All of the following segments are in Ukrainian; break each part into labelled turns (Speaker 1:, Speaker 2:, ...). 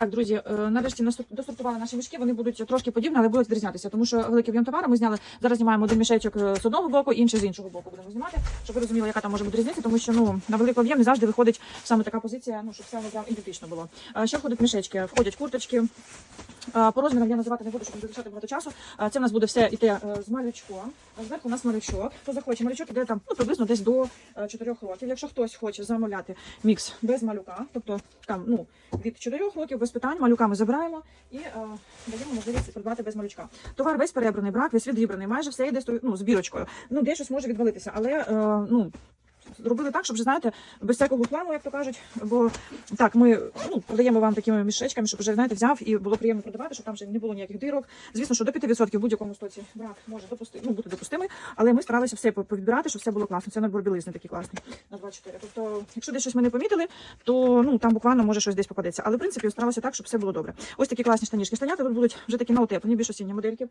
Speaker 1: Так, друзі, е, нарешті досортували наші мішки. Вони будуть трошки подібні, але будуть відрізнятися, тому що великий об'єм товару ми зняли. Зараз знімаємо один мішечок е, з одного боку, інший з іншого боку будемо знімати, щоб ви розуміли, яка там може бути різниця, тому що ну на великий об'єм не завжди виходить саме така позиція, ну щоб все прям ідентично було. Е, Що входить мішечки? Входять курточки. По розмірам я називати не буду, щоб не залишати багато часу. Це в нас буде все йти е, з малючком. Зверху у нас малючок. Хто захоче малючок іде там ну, приблизно десь до 4 років. Якщо хтось хоче замовляти мікс без малюка, тобто там ну від 4 років без питань, малюка ми забираємо і е, даємо можливість придбати без малючка. Товар весь перебраний, брак, весь відібраний, майже все йде ну, з бірочкою. Ну, де щось може відвалитися, але е, ну. Зробили так, щоб вже знаєте, без всякого хламу, як то кажуть. Бо так, ми ну, продаємо вам такими мішечками, щоб вже знаєте, взяв і було приємно продавати, щоб там вже не було ніяких дирок. Звісно, що до 5% в будь-якому стоці брак може допусти, ну, бути допустимий, але ми старалися все повідбирати, щоб все було класно. Це набор білизни такий класний на 24. Тобто, якщо десь щось ми не помітили, то ну там буквально може щось десь попадеться. Але в принципі старалися так, щоб все було добре. Ось такі класні штанішки. Штаняти тут будуть вже такі на утеплені, більш осінні модельки.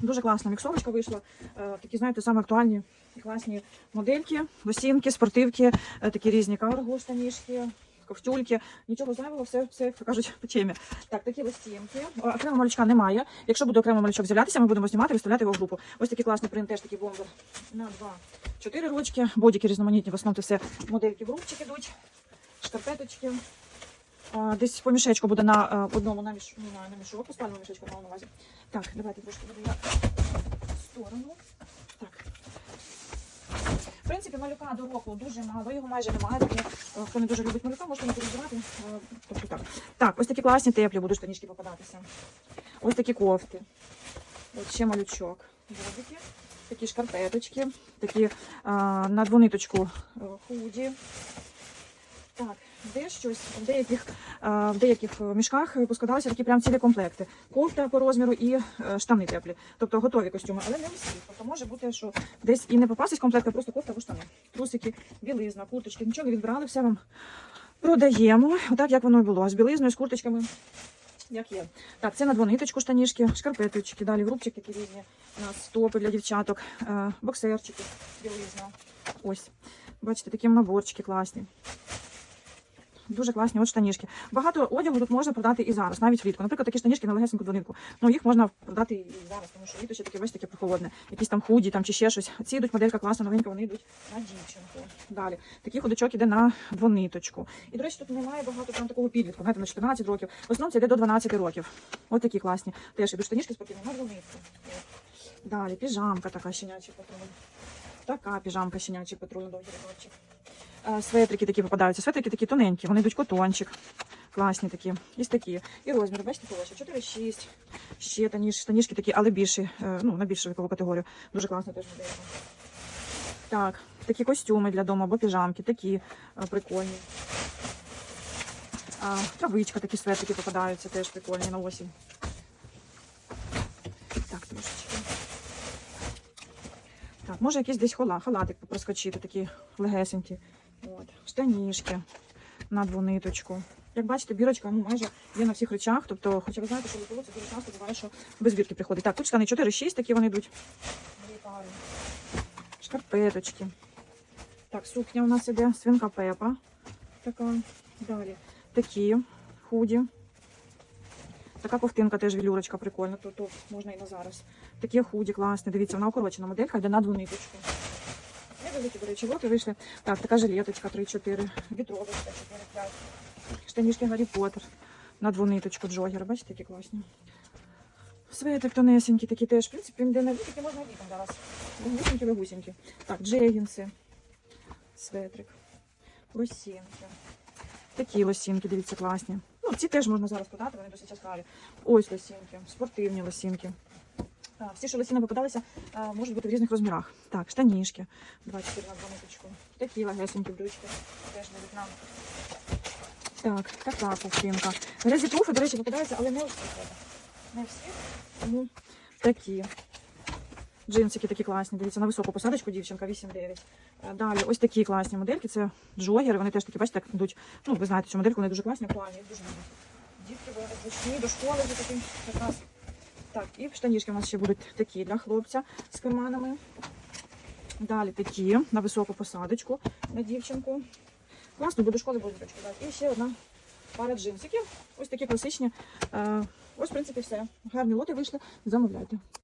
Speaker 1: Дуже класна міксовочка вийшла. Е, Такі, знаєте, саме актуальні і класні модельки, лосінки, спортивки, е, такі різні карго, штанішки, ковтюльки. Нічого зайвого, все, все кажуть, по темі. Так, такі лосінки. О, Окремо малючка немає. Якщо буде окремо малючок з'являтися, ми будемо знімати, і виставляти його в групу. Ось такий класний принт, теж такий бомбер на два. Чотири ручки, бодіки різноманітні, в основному все модельки в рубчик ідуть, шкарпеточки. Десь по мішечку буде на е, одному на, міш... ну, на, на мішок, по мішечку на увазі. Так, давайте трошки буду я в сторону. Так. Малюка до року дуже мало, його майже немає. Тому е, хто не дуже любить малюка, можете не перебирати. Е, Тобто так. Так, ось такі класні теплі будуть штанішки попадатися. Ось такі кофти. От ще малючок. Бобики. Такі шкарпеточки, такі а, на двониточку е, худі. Так, де щось в деяких, в деяких е, мішках поскладалися такі прям цілі комплекти. Кофта по розміру і е, штани теплі. Тобто готові костюми, але не всі. Тобто може бути, що десь і не попастись комплект, а просто кофта або штани. Трусики, білизна, курточки, нічого не відбирали, все вам продаємо. Отак, як воно і було. З білизною, з курточками. Як є. Так, це на двониточку штанішки, шкарпеточки, далі рубчики такі різні. У нас стопи для дівчаток, е, боксерчики, білизна. Ось. Бачите, такі наборчики класні. Дуже класні от штанішки. Багато одягу тут можна продати і зараз, навіть влітку. Наприклад, такі штанішки на легесеньку двонитку. Ну їх можна продати і зараз, тому що літо ще таке, бачите, таке прохолодне. Якісь там худі там, чи ще щось. Ці йдуть моделька класна, новенька, вони йдуть на дівчинку. Далі. Такий ходочок іде на двониточку. І, до речі, тут немає багато там такого підлітку, знаєте, на 14 років. В основному це йде до 12 років. Ось такі класні. Теж ідуть штанішки спортивні на двонитку. Далі піжамка така щенячий патруль. Така піжамка щенячий патруль, довгий рядочок. Е, Светрики такі попадаються. Светрики такі тоненькі, вони йдуть котончик. Класні такі. Ось такі. І розміри, бачите, хороші. 4-6. Ще таніж, штанішки такі, але більші, е, ну, на більшу вікову категорію. Дуже класно теж модель. Так, такі костюми для дому або піжамки, такі е, прикольні. А, травичка, такі светрики попадаються, теж прикольні на осінь. Так, трошечки. Так, може якийсь десь халатик проскочити, такі легесенькі. От, штанішки на двониточку. Як бачите, бірочка ну, майже є на всіх речах. Тобто, хоча ви знаєте, що літово це дуже часто буває, що без бірки приходить. Так, тут штани 4-6 такі вони йдуть. Шкарпеточки. Так, сукня у нас іде свинка Пепа. Така. Далі. Такі худі. Така ковтинка теж вілюрочка прикольна, то, то можна і на зараз. Такі худі класні. Дивіться, вона укорочена моделька, йде на двониточку. Невеликі, до речі, лоти вийшли. Так, така жилеточка 3-4, вітровочка 4-5. Штанішки Гаррі Поттер на двониточку джогер. Бачите, які класні. Светик тонесенькі такі теж. В принципі, де на такі можна літом зараз. Легусенькі, легусенькі. Так, джегінси. Светрик. Лосінки. Такі лосінки, дивіться, класні. Ну, ці теж можна зараз подати, вони досить яскраві. Ось лосінки, спортивні лосінки. Так, всі, що лосіни попадалися, можуть бути в різних розмірах. Так, штанішки 24 на 2 ниточку. Такі легесенькі брючки. Теж будуть нам. Так, така ковтинка. Грязі пруфи, до речі, попадаються, але не у всіх. Не всі. Тому такі. Джинсики такі класні. Дивіться, на високу посадочку дівчинка 8-9. Е, Далі ось такі класні модельки. Це джогери. Вони теж такі, бачите, так йдуть. Ну, ви знаєте, що модельки вони дуже класні, актуальні, їх дуже люблять. Дітки зайшли до школи такі якраз. Так, і штанішки у нас ще будуть такі для хлопця з карманами. Далі такі на високу посадочку на дівчинку. Класно, буде школи будуть дочки. І ще одна пара джинсиків. Ось такі класичні. Е, Ось, в принципі, все. Гарні лоти вийшли. Замовляйте.